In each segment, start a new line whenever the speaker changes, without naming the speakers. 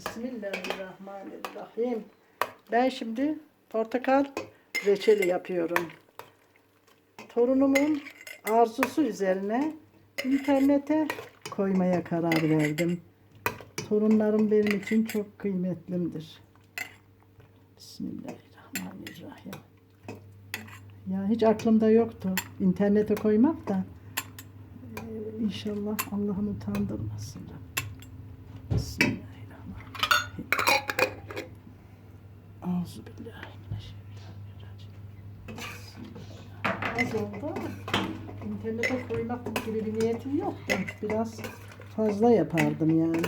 Bismillahirrahmanirrahim. Ben şimdi portakal reçeli yapıyorum. Torunumun arzusu üzerine internete koymaya karar verdim. Torunlarım benim için çok kıymetlimdir. Bismillahirrahmanirrahim. Ya hiç aklımda yoktu internete koymak da. Ee, İnşallah Allah'ım utandırmasın. Bismillahirrahmanirrahim. Az oldu internete koymak gibi bir niyetim yoktu. Biraz fazla yapardım yani.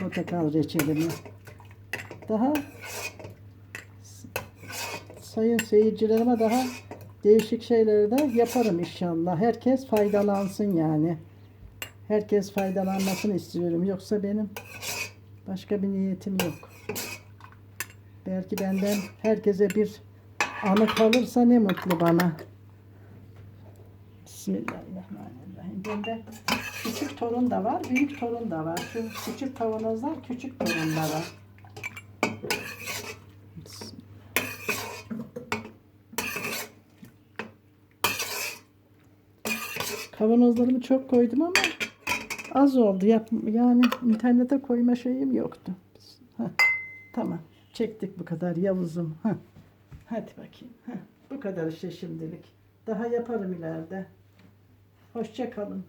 Portakal reçelimi. Daha sayın seyircilerime daha değişik şeyleri de yaparım inşallah. Herkes faydalansın yani. Herkes faydalanmasını istiyorum. Yoksa benim başka bir niyetim yok. Belki benden herkese bir anı kalırsa ne mutlu bana. Bismillahirrahmanirrahim. Bende küçük torun da var, büyük torun da var. Şu küçük kavanozlar küçük torunlara. Kavanozlarımı çok koydum ama az oldu. Yap, yani internete koyma şeyim yoktu. Heh, tamam. Çektik bu kadar Yavuz'um. Heh. Hadi bakayım. Heh, bu kadar işte şimdilik. Daha yaparım ileride. Hoşça kalın.